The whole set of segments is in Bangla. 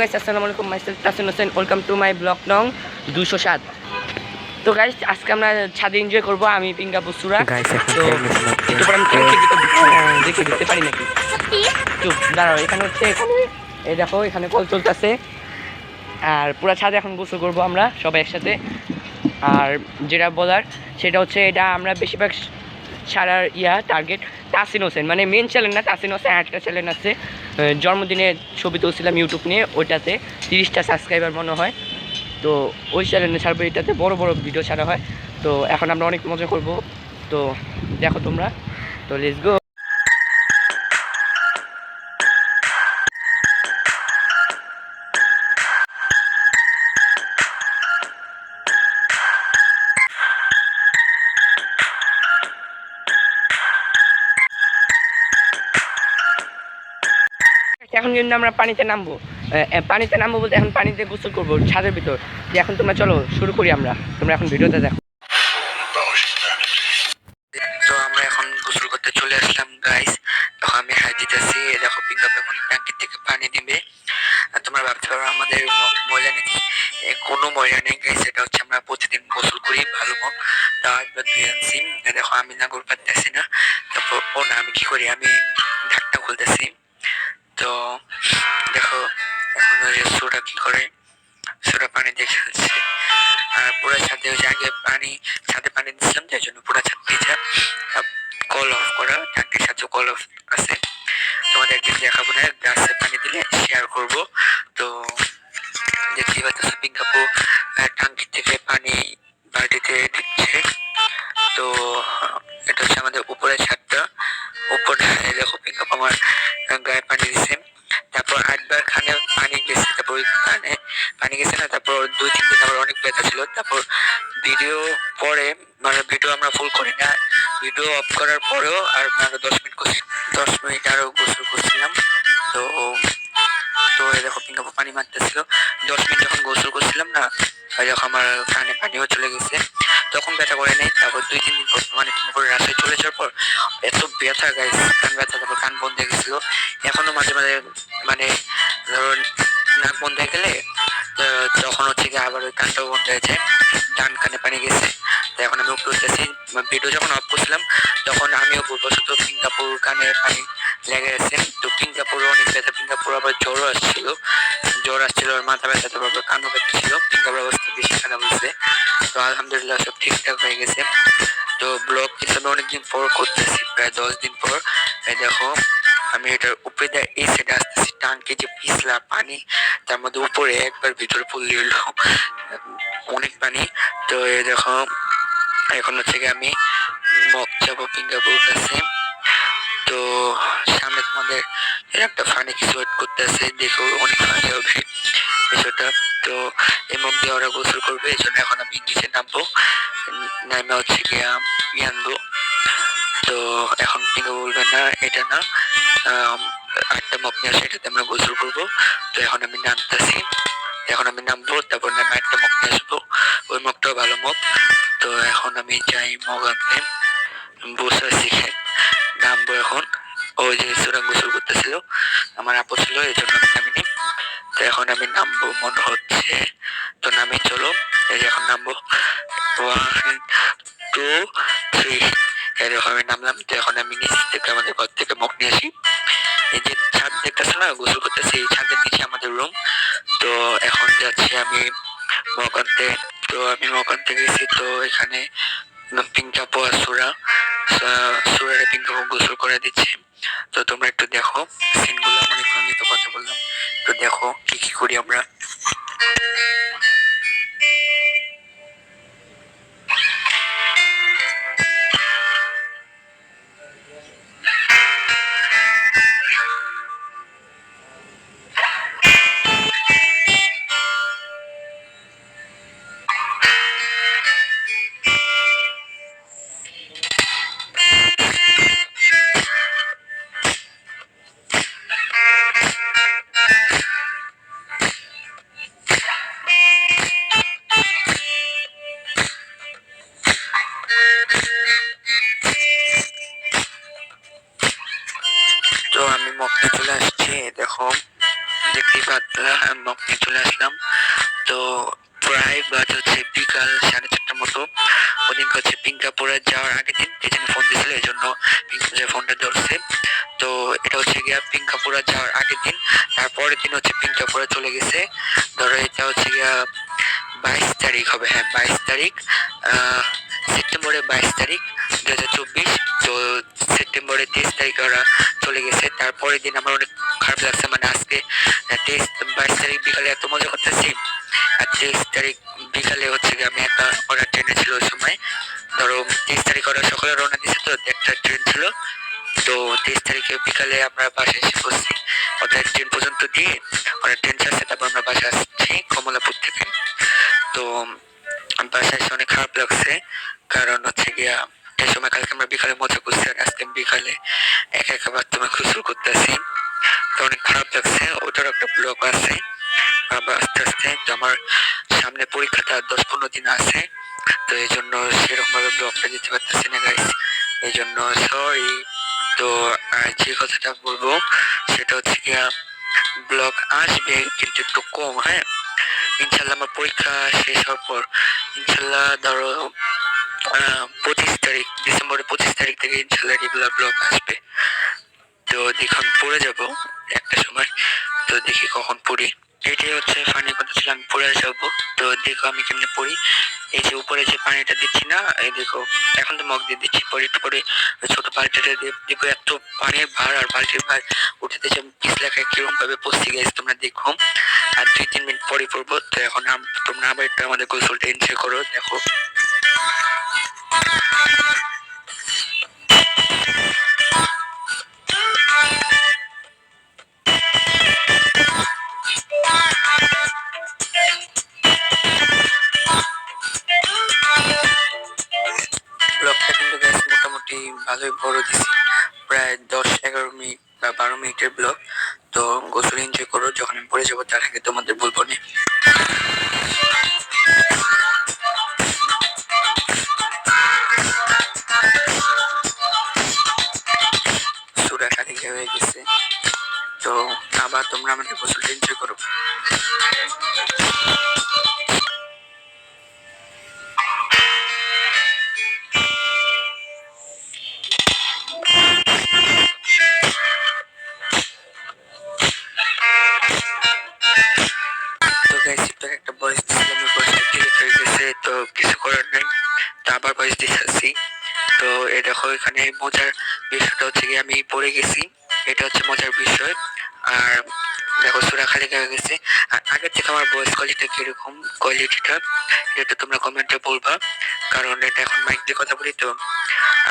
গাইস আসসালামু আলাইকুম myself Tasin Hossain welcome to my vlog নং দুশো সাত। তো গাইস আজকে আমরা ছাদে এনজয় করব আমি পিঙ্গা বসুরা। গাইস তো। একটু পরে আমি তোমাকে দেখে- দেখে দিতে পারি নাকি? চুপ দাঁড়াও এখানে হচ্ছে এখানে এই দেখো এখানে কল চলতেছে। আর পুরো ছাদে এখন গোসল করব আমরা সবাই একসাথে। আর যেটা বলার সেটা হচ্ছে এটা আমরা বেশিরভাগ সারার ইয়া টার্গেট তাসিন হোসেন। মানে মেন চ্যানেল না, তাসিন হোসেন একটা চ্যানেল আছে। জন্মদিনের জন্মদিনে ছবি তুলছিলাম ইউটিউব নিয়ে, ওইটাতে তিরিশটা সাবস্ক্রাইবার মনে হয়। তো ওই চ্যানেলে ছাড়বো এটাতে, বড় বড় ভিডিও ছাড়া হয়। তো এখন আমরা অনেক মজা করব। তো দেখো তোমরা। তো লেটস গো এখন কিন্তু আমরা পানিতে নামবো। পানিতে নামবো বলতে এখন পানিতে গোসল করব ছাদের ভিতর। যে এখন তোমরা চলো শুরু করি আমরা। তোমরা এখন ভিডিওতে দেখো। গোসল করতে চলে তখন আমি পানি আমাদের ময়লা এ, কোনো ময়লা নেই হচ্ছে আমরা গোসল করি আমি নাগর পারতেছি না। তারপর ও না আমি কি করি? আমি দেখাবো না, গাছে পানি দিলে শেয়ার করব। তো দেখতেই পাচ্ছ পিঙ্কাপু ট্যাঙ্কি থেকে পানি বালতিতে দিচ্ছে। তো এটা হচ্ছে আমাদের উপরের ছাদটা। উপরে দেখো পিঙ্কাপু আমার গায়ে পানি দিচ্ছে তারপর আটবার খানে পানি গেছে, তারপর কানে পানি গেছে না, তারপর দুই, তিন দিন আমার অনেক ব্যথা ছিল। তারপর ভিডিও পরে মানে ভিডিও আমরা ফুল করি না ভিডিও অফ করার পরেও আর আরও দশ মিনিট দশ মিনিট আরও গোসল করছিলাম। তো তো দেখো পিঙ্কাপু পানি মারতেছিল। দশ মিনিট যখন গোসল করছিলাম না যখন আমার কানে পানিও চলে গেছে, তখন ব্যথা করে নেই। তারপর দুই, তিন দিন পর মানে পিঙ্কাপুর রাস্তায় চলে যাওয়ার পর এত ব্যথা গাইস কান ব্যথা, তারপর কান বন্ধ হয়ে গেছিল। এখনও মাঝে মাঝে মানে ধরো নাক বন্ধ হয়ে গেলে তখন হচ্ছে কি আবার ওই কানটাও বন্ধ হয়েছে ডান কানে পানি গেছে। তো এখন আমি উপরে উঠতেছি। ভিডিও যখন অফ করছিলাম, তখন আমিও ভুলবশত তো অনেক ব্যথা। সিঙ্গাপুর আবার জ্বরও আসছিল। জ্বর আসছিল, আর মাথা ব্যথা, তারপর কানও ব্যথা ছিল সিঙ্গাপুর অবস্থা বেশি খারাপ হয়েছে। তো আলহামদুলিল্লাহ সব ঠিকঠাক হয়ে গেছে। তো ব্লগ হিসাবে অনেকদিন পর করতেছি, প্রায় দশ দিন পর। দেখো, আমি এটার উপরে দিয়ে এই সাইডে আসতেছি টাঙ্কি যে পিছলা পানি, তার মধ্যে উপরে একবার ভিতরে পড়লে হলো অনেক পানি। তো দেখো, এখন হচ্ছে আমি মগ যাব পিঙ্গাপুর কাছে। তো সামনে তোমাদের একটা ফানি কিছু ওয়েট করতেছে দেখো অনেক ফানি হবে বিষয়টা। তো এই মগ দিয়ে ওরা গোসল করবে, এই জন্য এখন আমি নিচে নামবো। নামে হচ্ছে গিয়ে ইয়ে আনব তো এখন পিঙ্গা বলবে না, এটা না। আটটা মগ নিয়ে আসে, এটাতে আমরা গোসল করব। তো এখন আমি নামতেছি। এখন আমি নামবো, তারপর নামে একটা মগ নিয়ে আসব। ওই মগটাও ভালো মগ তো এখন আমি যাই মগ আনতে। বসে শিখে নামবো এখন। ওই যে সুরাং গোসল করতেছিল। আমার আপু ছিল, এই জন্য আমি নামিনি তো এখন আমি নামবো, মনে হচ্ছে। তো নামে চলো। এই যে এখন নামবো। ওয়ান টু থ্রি এরকম আমি নামলাম। তো এখন আমি নিচ থেকে আমাদের ঘর থেকে মগ নিয়ে আসি। এই যে ছাদ দেখতেছে না? গোসল করতেছে। এই ছাদের নিচে আমাদের রুম তো এখন যাচ্ছি আমি মগ আনতে। তো আমি মগ আনতে গেছি। তো এখানে পিঙ্কাপো আর সুরা। সুরারে পিঙ্কাপো গোসল করে দিচ্ছে। তো তোমরা একটু দেখো সিনগুলো অনেকক্ষণ তো কথা বললাম। তো দেখো, কি কি করি আমরা। যেখানে ফোন দিয়েছিল এই জন্য পিঙ্কা যে ফোনটা ধরছে। তো এটা হচ্ছে গিয়া পিঙ্কাপুরা যাওয়ার আগের দিন, তারপরের দিন হচ্ছে পিঙ্কাপুরা চলে গেছে। ধরো এটা হচ্ছে গিয়া বাইশ তারিখ হবে হ্যাঁ বাইশ তারিখ সেপ্টেম্বরের বাইশ তারিখ দু হাজার চব্বিশ। তো সেপ্টেম্বরের তেইশ তারিখ ওরা চলে গেছে। তারপরের দিন আমার অনেক খারাপ লাগছে মানে আজকে তেইশ, বাইশ তারিখ বিকালে এত মজা করতেছি। আর তেইশ তারিখ বিকালে হচ্ছে গিয়ে আমি একা ওরা ট্রেনে ছিল সময় ধরো, তেইশ তারিখ ওরা সকালে রওনা দিয়েছে, তো একটা ট্রেন ছিল। তো তেইশ তারিখে বিকালে আমরা বাসায় এসে পড়ছি। ওদের ট্রেন পর্যন্ত দিয়ে ওরা ট্রেন ছাড়ছে, তারপর আমরা বাসায় আসছি কমলাপুর থেকে। তো বাসায় এসে অনেক খারাপ লাগছে। কারণ হচ্ছে গিয়া, এই সময় কালকে আমরা বিকালে মজা করছি আর আজকে বিকালে একা একা বাথরুমে খুচরো করতেছি। তো অনেক খারাপ লাগছে। ওটার একটা ব্লগ আছে। আবার আস্তে আস্তে আমার সামনে পরীক্ষাটা দশ পনেরো দিন আছে। তো এই জন্য সেরকম ভাবে ব্লগটা দিতে পারতেছি না গাইস এই জন্য সরি তো যে কথাটা বলব, সেটা হচ্ছে গিয়া, ব্লগ আসবে কিন্তু একটু কম হ্যাঁ? ইনশাল্লাহ আমার পরীক্ষা শেষ হওয়ার পর, ইনশাল্লাহ ধরো পঁচিশ তারিখ, ডিসেম্বরের পঁচিশ তারিখ থেকে ইনশাল্লাহ রেগুলার ব্লগ আসবে। তো দেখুন, পড়ে যাব একটা সময়। তো দেখি কখন পড়ি। এটাই হচ্ছে ফানি কথা ছিল, আমি পড়ে যাব তো দেখো আমি কেমনে পড়ি। এই যে উপরে যে পানিটা দিচ্ছি না, এই দেখো, এখন তো মগ দিয়ে দিচ্ছি। পরে একটু পরে ছোট বালতিটা দিয়ে দেখো এত পানির ভার আর বালতির ভার উঠেতে যে পিছলাখায় কীরকম ভাবে পড়ছি গেছে তোমরা দেখো। আর দুই, তিন মিনিট পরে পড়ব। তো এখন তোমরা আবার একটু আমাদের গোসলটা এনজয় করো, দেখো। আবার তোমরা আমাদের গোসল এনজয় করো। একটা গেছে, তো কিছু করার আবার দিতেছি তো দেখো, এখানে মজার বিষয়টা হচ্ছে আমি পড়ে গেছি। এটা হচ্ছে মজার বিষয়। আর দেখো, সুরা খালি হয়ে গেছে। আর আগের থেকে আমার ভয়েস কোয়ালিটি কীরকম? কোয়ালিটিটা এটা তোমরা কমেন্টে বলবা, কারণ এটা এখন মাইক দিয়ে কথা বলি তো।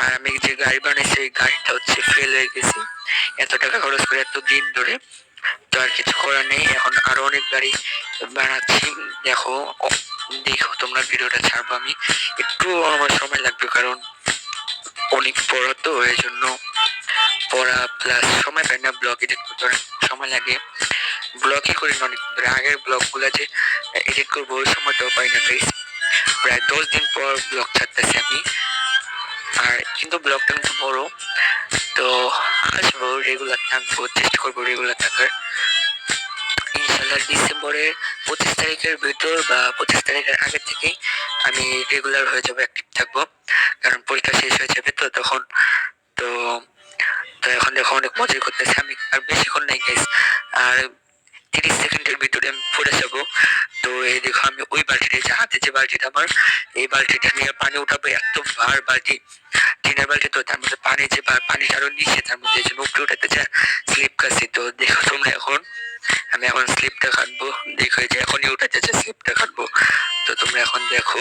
আর আমি যে গাড়ি বানাইছি, এই গাড়িটা হচ্ছে ফেল হয়ে গেছে। এত টাকা খরচ করে এত দিন ধরে, তো আর কিছু করার নেই। এখন আরও অনেক গাড়ি বানাচ্ছি। দেখো দেখো তোমরা ভিডিওটা ছাড়বো আমি। একটু আমার সময় লাগবে, কারণ অনেক পড়া তো এই জন্য পড়া প্লাস সময় পাই না ব্লগ এডিট করতে সময় লাগে। ব্লগই করি না অনেক ধরে আগের ব্লগগুলো যে এডিট করব, ওই সময়টাও পাই না গাইস প্রায় দশ দিন পর ব্লগ ছাড়তেছি আমি। আর কিন্তু ব্লগটা কিন্তু বড়। তো আসব রেগুলার থাকব চেষ্টা করব রেগুলার থাকার। ইনশাল্লাহ ডিসেম্বরের পঁচিশ তারিখের ভিতর বা পঁচিশ তারিখের আগে থেকেই আমি রেগুলার হয়ে যাব অ্যাক্টিভ থাকব। কারণ পরীক্ষা শেষ হয়ে যাবে তো তখন। তো তো দেখো অনেক মজাই করতেছে। আমি আর বেশিক্ষণ নাই গাইস আর তিরিশ সেকেন্ডের ভিতরে আমি পড়ে যাব। তো এই দেখো, আমি ওই বালতিটা যে হাতে যে বালতিটা আমার, এই বালতিটা নিয়ে পানি উঠাবো, এত ভার বালতি। টিনের বালতি তো, তার মধ্যে পানি যে পানিটা আরও নিচে, তার মধ্যে যে উপরে উঠাতে চায় স্লিপ কাছি তো দেখো তোমরা এখন, আমি এখন স্লিপটা কাটবো। দেখো যে এখনই উঠাতে চাই স্লিপটা কাটবো। তো তোমরা এখন দেখো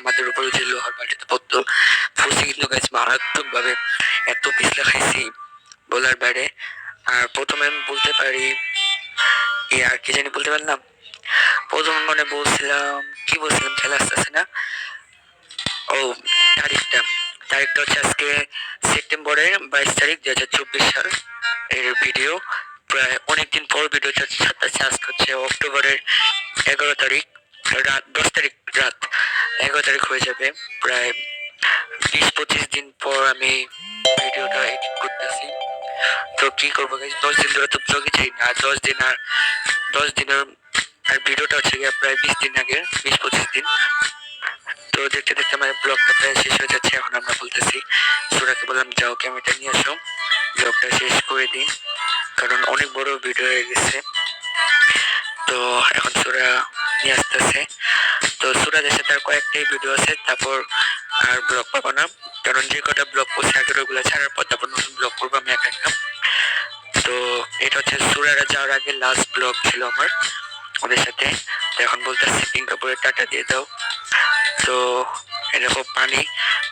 আমাদের উপরে যে লোহার বাড়িতে পড়তো, ফুসি কিন্তু গাছ মারাত্মক ভাবে এত পিছলা খাইছি বলার বাইরে। আর প্রথমে আমি বলতে পারি ই আর কি জানি বলতে পারলাম। প্রথম মনে বলছিলাম, কি বলছিলাম, খেলা আসতেছে না? ও, তারিখটা। তারিখটা হচ্ছে আজকে সেপ্টেম্বরের বাইশ তারিখ দু হাজার চব্বিশ সাল। এর ভিডিও প্রায় অনেকদিন পর ভিডিও ছাড়তেছে আজকে হচ্ছে অক্টোবরের এগারো তারিখ, রাত দশ তারিখ। এগারো তারিখ হয়ে যাবে। প্রায় বিশ পঁচিশ দিন পর আমি ভিডিওটা এডিট করতেছি। তো কি করব দশ দিন ধরে তো ব্লগে চাই না। দশ দিন আর দশ দিনের আর ভিডিওটা হচ্ছে গিয়ে প্রায় বিশ দিন আগে, বিশ পঁচিশ দিন। তো দেখতে দেখতে আমার ব্লগটা প্রায় শেষ হয়ে যাচ্ছে, এখন আমরা বলতেছি, সুরাকে বললাম, যাও ক্যামেরাটা নিয়ে আসো। ব্লগটা শেষ করে দিন, কারণ অনেক বড় ভিডিও হয়ে গেছে। তো এখন সুরা নিয়ে আসতেছে। তো সুরাজের সাথে আর কয়েকটাই ভিডিও আছে, তারপর আর ব্লগ পাবো না। কারণ যে কটা ব্লগ করছে, আগের ওগুলো ছাড়ার পর তারপর নতুন ব্লগ করব আমি একা একা। তো এটা হচ্ছে সুরারা যাওয়ার আগে লাস্ট ব্লগ ছিল আমার, ওদের সাথে। এখন বলতেছি সিঙ্গাপুরে টাটা দিয়ে দাও। তো এই পানি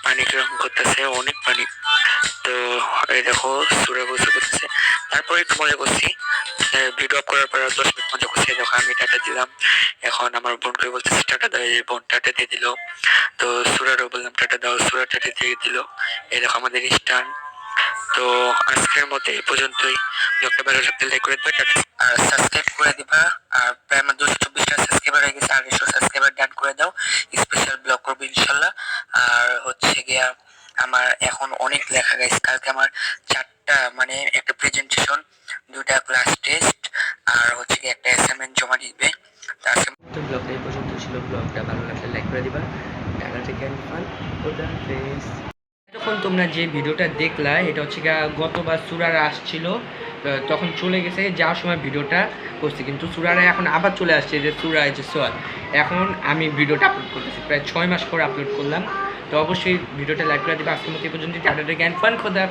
পানি কীরকম করতেছে, অনেক পানি। তো এই দেখো সুরা বসে করতেছে। তারপরে একটু মজা করছি। ভিডিও আপ করার পর দশ মিনিট করছি এই দেখো আমি টাটা দিলাম। এখন আমার বোনকে বলতেছি টাটা দাও। এই বোন টাটা দিয়ে দিল। তো সুরারও বললাম টাটা দাও। সুরা টাটা দিয়ে দিল। এই দেখো আমাদের স্টান তো আজকের মতো এই পর্যন্তই। ব্লগটা ভালো লাগলে লাইক করে দিবা আর সাবস্ক্রাইব করে দিবা। আর প্রায় আমার দুশো চব্বিশটা সাবস্ক্রাইবার হয়ে গেছে, আড়াইশো সাবস্ক্রাইবার ডান করে দাও। স্পেশাল ব্লগ করব ইনশাল্লাহ। আর হচ্ছে গিয়া আমার এখন অনেক লেখা গেছে কালকে আমার চারটা মানে একটা প্রেজেন্টেশন দুটা ক্লাস টেস্ট আর হচ্ছে গিয়ে একটা অ্যাসাইনমেন্ট জমা দিবে। তো আজকে তো ব্লগটা এই পর্যন্ত ছিল। ব্লগটা ভালো লাগলে লাইক করে দিবা। টাটা থেকে ফান। খোদা হাফেজ। তখন তোমরা যে ভিডিওটা দেখলা, এটা হচ্ছে গতবার সুরারা আসছিল তখন চলে গেছে। যাওয়ার সময় ভিডিওটা করছি, কিন্তু সুরারা এখন আবার চলে আসছে, যে সুরা যে সোয়াল এখন আমি ভিডিওটা আপলোড করতেছি। প্রায় ছয় মাস পর আপলোড করলাম। তো অবশ্যই ভিডিওটা লাইক করে দিবা। আজকের মতো এই পর্যন্ত থেকে ফান। খোদা